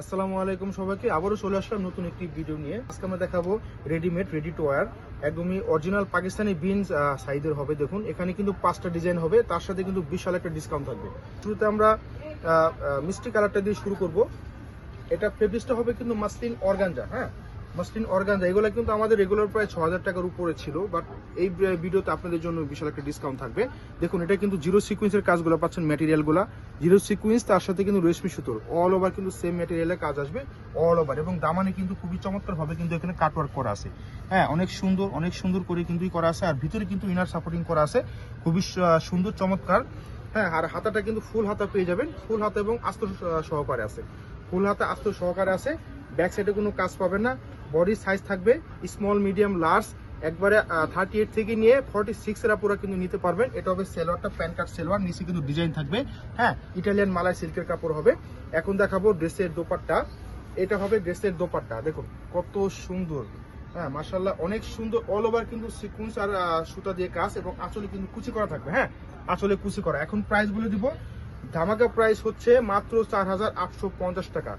আসসালামু আলাইকুম সবাইকে, আবারও চলে আসলাম নতুন একটি ভিডিও নিয়ে। আজকে আমরা দেখাবো রেডিমেড রেডি টু ওয়ার একদমই অরিজিনাল পাকিস্তানি বিনস সাইজের হবে। দেখুন, এখানে কিন্তু পাঁচটা ডিজাইন হবে, তার সাথে কিন্তু বিশাল একটা ডিসকাউন্ট থাকবে। শুরুতে আমরা মিষ্টি কালারটা দিয়ে শুরু করব। এটা ফেব্রিক্সটা হবে কিন্তু মাসলিন অর্গানজা হ্যাঁ? মাসলিন অর্গানজা, এগুলো কিন্তু আমাদের রেগুলার প্রায় ছ হাজার টাকার উপরে ছিল বাট এই ভিডিওতে আপনাদের জন্য বিশাল একটা ডিসকাউন্ট থাকবে। দেখুন, এটা কিন্তু জিরো সিকুয়েন্সের কাজগুলো পাচ্ছেন ম্যাটেরিয়ালগুলো জিরো সিকুয়েন্স তার সাথে কিন্তু রেশমি সুতোর অল ওভার কিন্তু সেম ম্যাটেরিয়ালের কাজ আসবে অল ওভার এবং দামানে কিন্তু খুবই চমৎকার ভাবে কিন্তু এখানে কাটওয়ার্ক করা আছে। হ্যাঁ অনেক সুন্দর অনেক সুন্দর করে কিন্তু করা আছে, আর ভিতরে কিন্তু ইনার সাপোর্টিং করা আছে। খুবই সুন্দর, চমৎকার। হ্যাঁ আর হাতাটা কিন্তু ফুল হাতা পেয়ে যাবেন, ফুল হাতা এবং আস্ত সহকারে আছে। ফুল হাতা আস্ত সহকারে আছে ব্যাক সাইডে কোনো কাজ পাবেন না। বডি সাইজ থাকবে স্মল মিডিয়াম লার্জ একবারে থার্টি এইট থেকে নিয়ে ফর্টি সিক্স এর পুরো কিন্তু নিতে পারবেন। এটা হবে সেলোয়ারটা প্যান কার্ড সেলোয়ার, নিচে কিন্তু ডিজাইন থাকবে। হ্যাঁ ইটালিয়ান মালাই সিল্কের কাপড় হবে। এখন দেখাবো ড্রেসের দোপাট্টা। এটা হবে ড্রেসের দোপাট্টা। দেখুন, কত সুন্দর। হ্যাঁ মার্শাল্লাহ অনেক সুন্দর অল ওভার কিন্তু সিকুয়েন্স আর সুতা দিয়ে কাজ এবং আঁচলে কিন্তু কুচি করা থাকবে। হ্যাঁ আঁচলে কুচি করা। এখন প্রাইস বলে দিব ধামাকা প্রাইস হচ্ছে মাত্র চার হাজার আটশো পঞ্চাশ টাকা।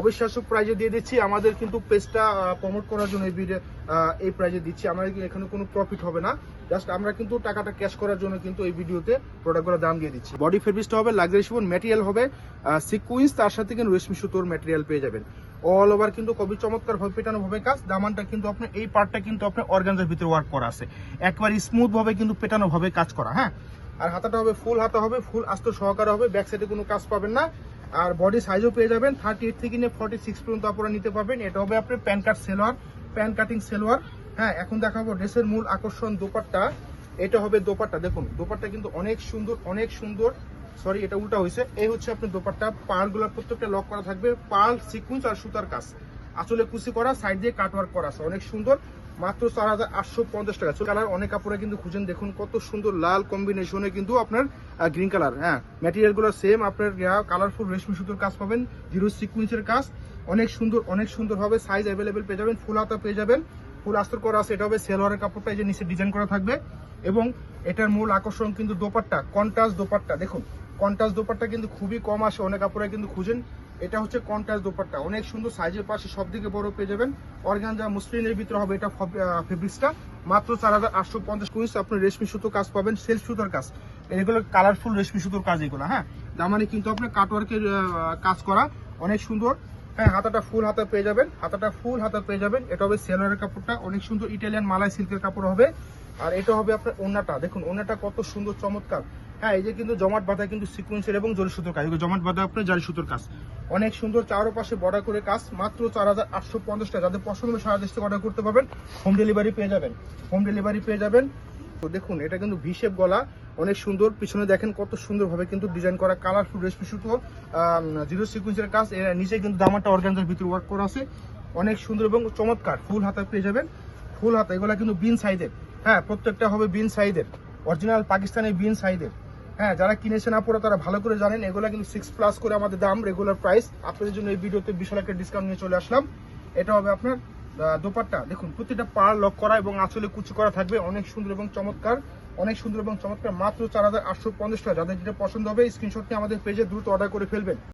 অবিশ্বাস্য প্রাইজে দিয়ে দিচ্ছি। আমাদের কিন্তু পেজটা প্রমোট করার জন্য এই ভিডিও এই প্রাইজে দিচ্ছি। আমাদের এখানে কোনো প্রফিট হবে না। জাস্ট আমরা কিন্তু টাকাটা ক্যাশ করার জন্য কিন্তু এই ভিডিওতে প্রোডাক্টগুলো দাম দিয়ে দিচ্ছি। বডি ফেব্রিক্সটা হবে লাক্সারি শিফন ম্যাটেরিয়াল হবে সিকুইন্স তার সাথে কিন্তু রেশমি সুতোর ম্যাটেরিয়াল পেয়ে যাবেন। অল ওভার কিন্তু খুবই চমৎকার ভাবে পেটানো ভাবে কাজ। দামানটা কিন্তু আপনার এই পার্টটা কিন্তু আপনার অর্গানজার ভিতরে ওয়ার্ক করা আছে। একবার স্মুথ ভাবে কিন্তু পেটানো ভাবে কাজ করা হ্যাঁ? আর হাতাটা হবে ফুল হাতা হবে ফুল আস্ত সহকারে হবে ব্যাক সাইডে কোনো কাজ পাবেন না। আর বডি সাইজও পেয়ে যাবেন থার্টি এইট থেকে নিয়ে ফর্টি সিক্স পর্যন্ত আপনারা নিতে পারবেন। এটা হবে আপনার pan cut salwar pan cutting salwar হ্যাঁ এখন দেখাবো ড্রেসের মূল আকর্ষণ দোপাট্টা। এটা হবে দোপাট্টা, দেখুন, দোপাট্টা কিন্তু অনেক সুন্দর অনেক সুন্দর। সরি এটা উল্টা হয়েছে। এই হচ্ছে আপনার দোপাট্টা। পার্লগুলো প্রত্যেকটা লক করা থাকবে, পার্ল সিকুয়েন্স আর সুতার কাজ। আসলে কুচি করা সাইড দিয়ে কাটওয়ার্ক করা আছে অনেক সুন্দর। মাত্র চার হাজার আটশো পঞ্চাশ টাকা। কালার অনেক কাপড়ে কিন্তু খুঁজেন, দেখুন কত সুন্দর লাল কম্বিনেশনে কিন্তু আপনার গ্রিন কালার হ্যাঁ ম্যাটেরিয়ালগুলো সেম আপনার কালারফুল রেশমি সুতোর কাজ পাবেন জিরো সিকুয়েন্সের কাজ। অনেক সুন্দর অনেক সুন্দর হবে সাইজ অ্যাভেলেবেল পেয়ে যাবেন ফুল হাতা পেয়ে যাবেন। ফুল আস্তর করা আছে, এটা হবে সেলোয়ারের কাপড়টা এই যে নিচে ডিজাইন করা থাকবে। এবং এটার মূল আকর্ষণ কিন্তু দোপাট্টা কন্টাস দোপাট্টা। দেখুন কন্টাস দোপাট্টা কিন্তু খুবই কম আসে, অনেক কাপড়ে কিন্তু খুঁজেন। এটা হচ্ছে কন্টাস দোপাট্টা। অনেক সুন্দর সাইজের পাশে সব দিকে বড় পেয়ে যাবেন। অর্গানজা মুসলিনের ভিতরে হবে এটা ফেব্রিক্সটা মাত্র চার হাজার আটশো পঞ্চাশ কুইন্স আপনি রেশমি সুতো কাজ পাবেন সেলফ সুতোর কাজ। এগুলো কালারফুল রেশমি সুতোর কাজ এগুলো হ্যাঁ? দামানে কিন্তু আপনার কাটওয়ার্কের কাজ করা অনেক সুন্দর। হ্যাঁ হাতাটা ফুল হাতা পেয়ে যাবেন। হাতাটা ফুল হাতা পেয়ে যাবেন। এটা হবে সেলোয়ারের কাপড়টা। অনেক সুন্দর ইটালিয়ান মালাই সিল্কের কাপড় হবে। আর এটা হবে আপনার ওনাটা দেখুন ওনাটা কত সুন্দর, চমৎকার। হ্যাঁ এই যে কিন্তু জমাট বাঁধা কিন্তু সিকুয়েন্সের এবং জরি সুতোর কাজ। জমাট বাঁধা আপনার জারি সুতোর কাজ। অনেক সুন্দর চারো পাশে বর্ডার করে কাজ, মাত্র চার হাজার আটশো পঞ্চাশ টাকা যাদের পছন্দ সারা দেশ থেকে অর্ডার করতে পারবেন হোম ডেলিভারি পেয়ে যাবেন হোম ডেলিভারি পেয়ে যাবেন। তো দেখুন, এটা কিন্তু ভিশেপ গলা, অনেক সুন্দর। পিছনে দেখেন কত সুন্দরভাবে কিন্তু ডিজাইন করা কালারফুল রেশমি সুতো জিরো সিকুয়েন্সের কাজ। এর নিচে কিন্তু দামাটা অর্গানজার ভিতরে ওয়ার্ক করা আছে। অনেক সুন্দর এবং চমৎকার। ফুল হাতা পেয়ে যাবেন। ফুল হাতা, এগুলো কিন্তু বিন সাইজের। হ্যাঁ প্রত্যেকটা হবে বিন সাইজের। অরিজিনাল পাকিস্তানি বিন সাইজের। হ্যাঁ যারা কিনেছেন আপুরা তারা ভালো করে জানেন, এগুলা কিন্তু সিক্স প্লাস করে আমাদের দাম রেগুলার প্রাইস আপনাদের জন্য এই ভিডিওতে বিশাল একটা ডিসকাউন্ট নিয়ে চলে আসলাম। এটা হবে আপনার দোপাট্টা। দেখুন, প্রতিটা পার লক করা এবং আঁচলে কুচি করা থাকবে। অনেক সুন্দর এবং চমৎকার, অনেক সুন্দর এবং চমৎকার। মাত্র চার হাজার আটশো পঞ্চাশ টাকা। যাদের যেটা পছন্দ হবে স্ক্রিনশট নিয়ে আমাদের পেজে দ্রুত অর্ডার করে ফেলবেন।